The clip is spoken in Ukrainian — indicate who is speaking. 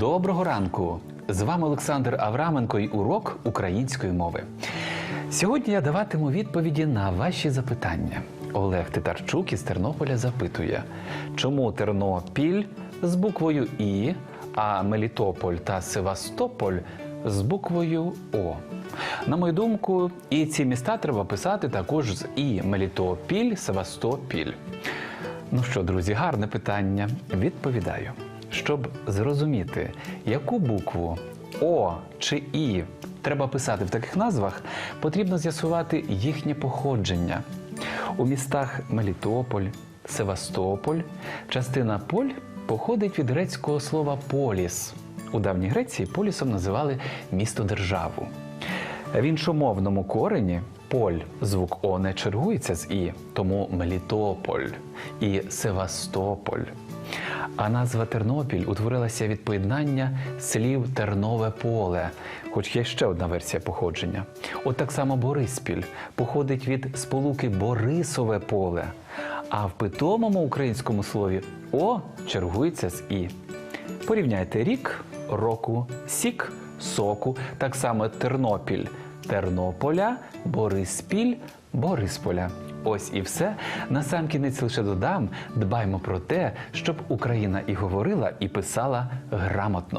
Speaker 1: Доброго ранку! З вами Олександр Авраменко і урок української мови. Сьогодні я даватиму відповіді на ваші запитання. Олег Титарчук із Тернополя запитує, чому Тернопіль з буквою І, а Мелітополь та Севастополь з буквою О. На мою думку, і ці міста треба писати також з І Мелітопіль, Севастопіль. Ну що, друзі, гарне питання. Відповідаю. Щоб зрозуміти, яку букву О чи І треба писати в таких назвах, потрібно з'ясувати їхнє походження. У містах Мелітополь, Севастополь частина поль походить від грецького слова поліс. У давній Греції полісом називали місто державу. В іншомовному корені поль звук О не чергується з І, тому Мелітополь і Севастополь. А назва Тернопіль утворилася від поєднання слів Тернове поле, хоч є ще одна версія походження. От так само Бориспіль походить від сполуки Борисове поле, а в питомому українському слові О чергується з І. Порівняйте рік, року, сік, соку, так само Тернопіль, Тернополя, Бориспіль, Борисполя. Ось і все. Насамкінець лише додам, дбаймо про те, щоб Україна і говорила, і писала грамотно.